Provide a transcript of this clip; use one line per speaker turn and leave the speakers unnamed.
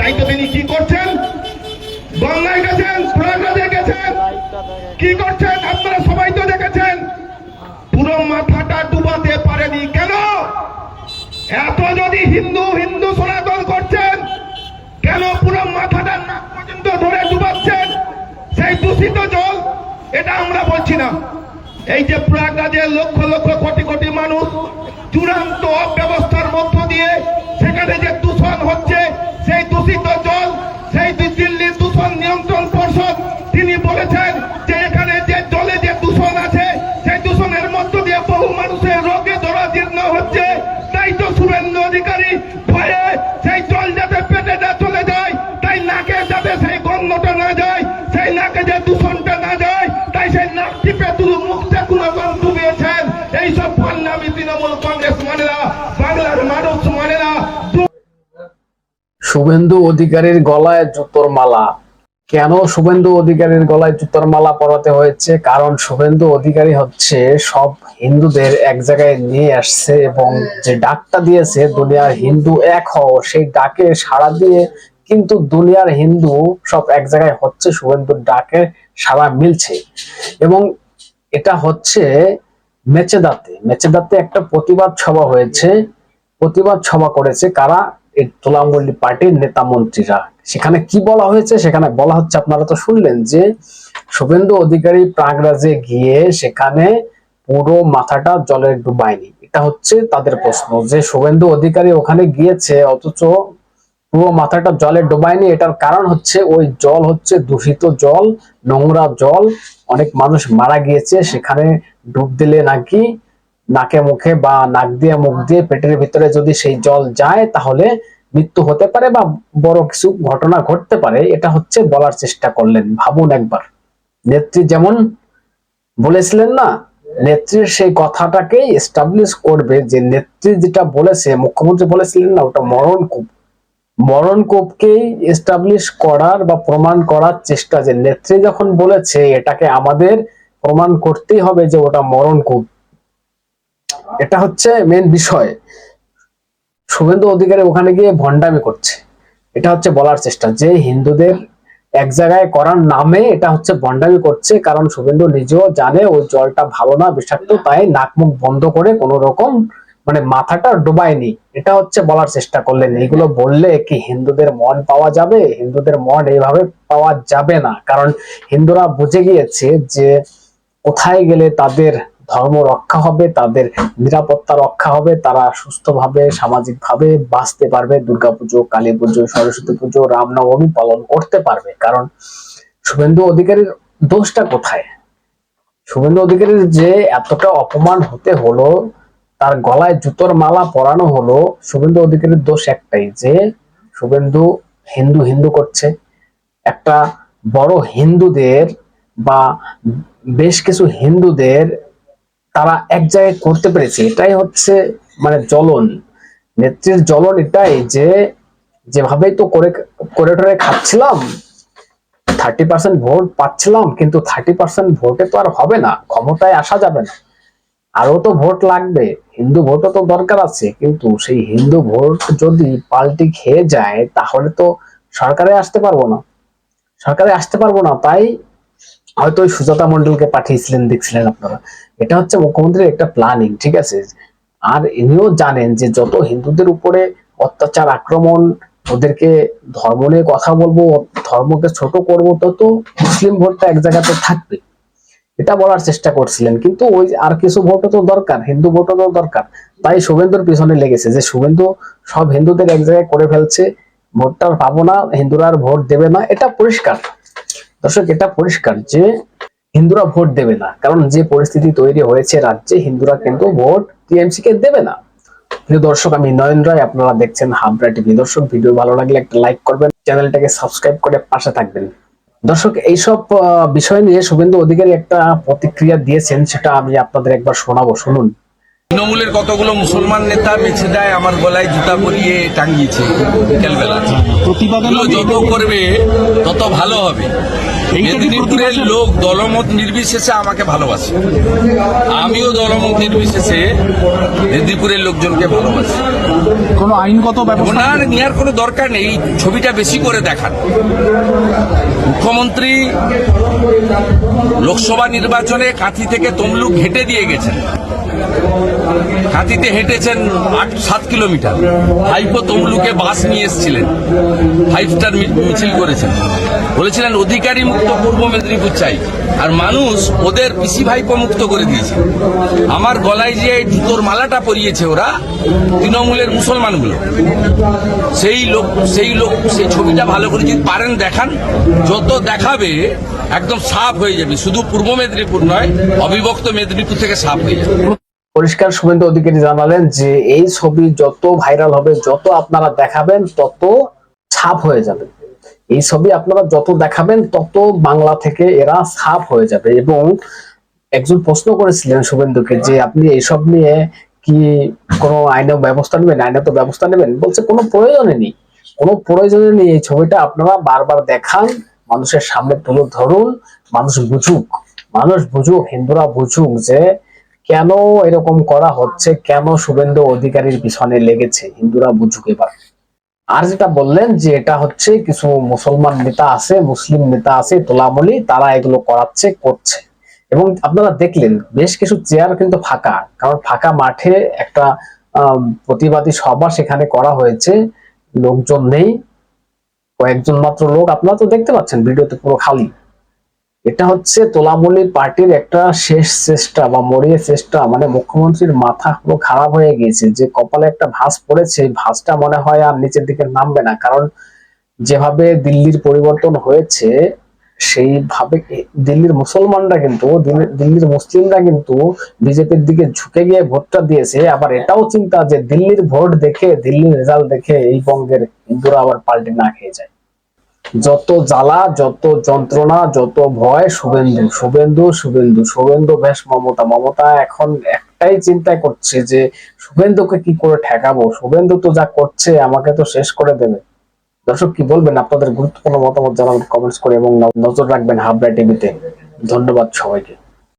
তাই তিনি কি করছেন? গঙ্গায় গেছেন, প্রয়াগরাজে গেছেন। কি করছেন? আপনারা সবাই তো দেখেছেন। পুরো মাথাটা ডুবাতে পারেনি। কেন? এত যদি হিন্দু হিন্দু সনাতন করছেন, কেন পুরো মাথাটা নাক পর্যন্ত ধরে ডুবাচ্ছেন? সেই দূষিত জল, এটা আমরা বলছি না। এই যে প্রয়াগরাজের লক্ষ লক্ষ কোটি কোটি মানুষ চূড়ান্ত অব্যবস্থার মধ্য তাই তো অধিকারী ভয়ে সেই জল যাতে পেটে না চলে যায়, তাই নাকে যাতে সেই গন্ধটা না যায়, সেই নাকে যে দূষণটা না যায়, তাই সেই নাক টিপে তুলু মুখটা ডুবিয়েছেন। এইসব পান্নামি তৃণমূল কংগ্রেস মানে বাংলার মানুষ মানে
শুভেন্দু অধিকারীর গলায় জুতোর মালা। কেন শুভেন্দু অধিকারীর গলায় জুতোর মালা পরাতে হয়েছে? কারণ শুভেন্দু অধিকারী হচ্ছে সব হিন্দুদের এক জায়গায় নিয়ে আসছে এবং যে ডাকটা দিয়েছে, দুনিয়ার হিন্দু এক হও, সেই ডাকে সাড়া দিয়ে কিন্তু দুনিয়ার হিন্দু সব এক জায়গায় হচ্ছে, শুভেন্দুর ডাকে সাড়া মিলছে। এবং এটা হচ্ছে মেচেদাতে। মেচেদাতে একটা প্রতিবাদ সভা হয়েছে। প্রতিবাদ সভা করেছে কারা? তোলামল্লী পার্টির নেতা মন্ত্রীরা। সেখানে কি বলা হয়েছে? সেখানে বলা হচ্ছে, আপনারা তো শুনলেন যে শুভেন্দু অধিকারী প্রাগরাজে গিয়ে সেখানে পুরো মাথাটা জলে ডুবায়নি। এটা হচ্ছে তাদের প্রশ্ন যে শুভেন্দু অধিকারী ওখানে গিয়েছে, অথচ পুরো মাথাটা জলে ডুবায়নি। এটার কারণ হচ্ছে ওই জল হচ্ছে দূষিত জল, নোংরা জল। অনেক মানুষ মারা গিয়েছে, সেখানে ডুব দিলে নাকি নাকে মুখে বা নাক দিয়ে মুখ দিয়ে পেটের ভিতরে যদি সেই জল যায়, তাহলে মৃত্যু হতে পারে বা বড় কিছু ঘটনা ঘটতে পারে। এটা হচ্ছে বলার চেষ্টা করলেন। ভাবুন একবার। নেত্রী যেমন বলেছিলেন না, নেত্রীর সেই কথাটাকে এস্টাবলিশ করবে যে নেত্রী যেটা বলেছে, মুখ্যমন্ত্রী বলেছিলেন না, ওটা মরণ কূপ মরণ কূপকেই এস্টাবলিশ করার বা প্রমাণ করার চেষ্টা যে নেত্রী যখন বলেছে, এটাকে আমাদের প্রমাণ করতেই হবে যে ওটা মরণ কূপ এটা হচ্ছে মেন বিষয়। শুভেন্দু অধিকারী ওখানে গিয়ে ভণ্ডামি করছে। এটা হচ্ছে বলার চেষ্টা। যে হিন্দুদের এক জায়গায় করার নামে এটা হচ্ছে ভণ্ডামি করছে, কারণ শুভেন্দু নিজেও জানে ওই জলটা ভালো না, বিষাক্ত, তাই নাক মুখ বন্ধ করে কোন রকম মানে মাথাটা ডুবায়নি। এটা হচ্ছে বলার চেষ্টা করলেন। এইগুলো বললে কি হিন্দুদের মন পাওয়া যাবে? হিন্দুদের মন এইভাবে পাওয়া যাবে না। কারণ হিন্দুরা বুঝে গিয়েছে যে কোথায় গেলে তাদের ধর্ম রক্ষা হবে, তাদের নিরাপত্তা রক্ষা হবে, তারা সুস্থভাবে, সামাজিকভাবে বাঁচতে পারবে, দুর্গাপুজো কালী পুজো সরস্বতী পুজো, রামনবমী পালন করতে পারবে। কারণ শুভেন্দু অধিকারীর দোষটা কোথায়? শুভেন্দু অধিকারীর যে এতটা অপমান হতে হলো, তার গলায় জুতোর মালা পরানো হলো, শুভেন্দু অধিকারীর দোষ একটাই, যে শুভেন্দু হিন্দু হিন্দু করছে। একটা বড় হিন্দুদের বা বেশ কিছু হিন্দুদের তারা এক জায়গায় করতে পেরেছে, এটাই হচ্ছে মানে জ্বলন। নেত্রীর জ্বলন এটাই যে যেভাবেই তো করে করে টরে খাচ্ছিলাম থার্টি পার্সেন্ট ভোট পাচ্ছিলাম, কিন্তু থার্টি পার্সেন্ট ভোটে তো আর হবে না, ক্ষমতায় আসা যাবে না। আরও তো ভোট লাগবে, হিন্দু ভোটও তো দরকার আছে, কিন্তু সেই হিন্দু ভোট যদি পাল্টি খেয়ে যায়, তাহলে তো সরকারে আসতে পারব না। সরকারে আসতে পারব না, তাই হয়তো সুজাতা মন্ডলকে পাঠিয়েছিলেন, দেখছিলেন আপনারা। এটা হচ্ছে মুখ্যমন্ত্রীর একটা প্ল্যানিং ঠিক আছে? আর ইনিও জানেন যে যত হিন্দুদের উপরে অত্যাচার, আক্রমণ, ওদেরকে ধর্ম নিয়ে কথা বলব, ধর্মকে ছোট করব, তত মুসলিম ভোটটা এক জায়গাতে থাকবে। এটা বলার চেষ্টা করছিলেন, কিন্তু ওই আর কিছু ভোটও তো দরকার, হিন্দু ভোটও তো দরকার। তাই শুভেন্দুর পিছনে লেগেছে যে শুভেন্দু সব হিন্দুদের এক জায়গায় করে ফেলছে, ভোটটা পাবো না, হিন্দুরা আর ভোট দেবে না, এটা পরিষ্কার। দর্শক, এটা পরিষ্কার যে হিন্দুরা ভোট দেবে না। কারণ যে পরিস্থিতি তৈরি হয়েছে রাজ্যে, হিন্দুরা কিন্তু ভোট টিএমসি কে দেবে না। প্রিয় দর্শক, আমি নয়ন রায়, আপনারা দেখছেন হাবরা টিভি। দর্শক, ভিডিও ভালো লাগলে একটা লাইক করবেন, চ্যানেলটাকে সাবস্ক্রাইব করে পাশে থাকবেন। দর্শক, এইসব বিষয় নিয়ে শুভেন্দু অধিকারী একটা প্রতিক্রিয়া দিয়েছেন, সেটা আমি আপনাদের একবার শোনাবো। শুনুন।
তৃণমূলের কতগুলো মুসলমান নেতা বেছে দেয় আমার গলায় জুতা পরিয়ে টাঙ্গিয়েছে বিকেলবেলা প্রতিবাদে
এগুলো যত করবে তত ভালো হবে। মেদিনীপুরের লোক দলমত নির্বিশেষে আমাকে ভালোবাসে। আমিও দলমত নির্বিশেষে মেদিনীপুরের লোকজনকে ভালোবাসি।
কোনো আইনগত
ওনার নেওয়ার কোনো দরকার নেই ছবিটা বেশি করে দেখান। মুখ্যমন্ত্রী লোকসভা নির্বাচনে কাঁথি থেকে তমলুক হেঁটে দিয়ে গেছেন। কাঁথিতে হেঁটেছেন আট, সাত কিলোমিটার। হাইপো তমলুকে বাস নিয়ে এসেছিলেন। ফাইভ স্টার মিছিল করেছেন। বলেছিলেন, অধিকারী মুক্ত, পূর্ব মেদিনীপুর চাই। আর মানুষ ওদের পিসি ভাইপো মুক্ত করে দিয়েছে। আমার গলায় যে জুতোর মালাটা পরিয়েছে ওরা, তৃণমূলের মুসলমানগুলো। সেই লোক সেই লোক, সেই ছবিটা ভালো করে যদি পারেন দেখান, যত দেখাবে, একদম সাফ হয়ে যাবে। শুধু পূর্ব মেদিনীপুর নয়, অবিভক্ত মেদিনীপুর থেকে সাফ হয়ে যাবে।
পরিষ্কার শুভেন্দু অধিকারী জানালেন যে এই ছবি যত ভাইরাল হবে, যত আপনারা দেখাবেন, তত ছাপ হয়ে যাবে। এই ছবি আপনারা যত দেখাবেন, তত বাংলা থেকে এরা ছাপ হয়ে যাবে। এবং একজন প্রশ্ন করেছিলেন শুভেন্দুকে যে আপনি এইসব নিয়ে কি কোনো আইনে ব্যবস্থা নেবেন? আইনে তো ব্যবস্থা নেবেন। বলছে, কোনো প্রয়োজনে নেই। কোনো প্রয়োজনে নেই এই ছবিটা। আপনারা বারবার দেখান, মানুষের সামনে তুলে ধরুন, মানুষ বুঝুক। মানুষ বুঝুক, হিন্দুরা বুঝুক যে কেন এরকম করা হচ্ছে? কেন শুভেন্দু অধিকারীর পিছনে লেগেছে? হিন্দুরা বুঝুক এবার। আর যেটা বললেন যে এটা হচ্ছে কিছু মুসলমান নেতা আছে, মুসলিম নেতা আছে, তোলামলি, তারা এগুলো করাচ্ছে, করছে। এবং আপনারা দেখলেন, বেশ কিছু চেয়ার কিন্তু ফাঁকা। কারণ ফাঁকা মাঠে একটা প্রতিবাদী সভা সেখানে করা হয়েছে। লোকজন নেই। কয়েকজন মাত্র লোক। আপনারা তো দেখতে পাচ্ছেন, ভিডিওতে পুরো খালি। এটা হচ্ছে তোলামলি পার্টির একটা শেষ চেষ্টা বা মরিয়ে চেষ্টা। মানে মুখ্যমন্ত্রীর মাথা পুরো খারাপ হয়ে গিয়েছে। যে কপালে একটা ভাঁজ পড়েছে, এই ভাঁজটা মনে হয় আর নিচের দিকে নামবে না। কারণ যেভাবে দিল্লির পরিবর্তন হয়েছে, সেইভাবে দিল্লির মুসলমানরা কিন্তু দিল্লি- দিল্লির মুসলিমরা কিন্তু বিজেপির দিকে ঝুঁকে গিয়ে ভোটটা দিয়েছে। আবার এটাও চিন্তা যে দিল্লির ভোট দেখে, দিল্লির রেজাল্ট দেখে এই বঙ্গের হিন্দুরা আবার পাল্টে না খেয়ে যায়। যত জ্বালা, যত যন্ত্রণা, যত ভয়, শুভেন্দু শুভেন্দু শুভেন্দু শুভেন্দু বেশ মমতা। মমতা এখন একটাই চিন্তা করছে যে শুভেন্দুকে কি করে ঠেকাবো? শুভেন্দু তো যা করছে, আমাকে তো শেষ করে দেবে। দর্শক, কি বলবেন? আপনাদের গুরুত্বপূর্ণ মতামত জানাবেন কমেন্টস করে এবং নজর রাখবেন হাবড়া টিভিতে। ধন্যবাদ সবাইকে।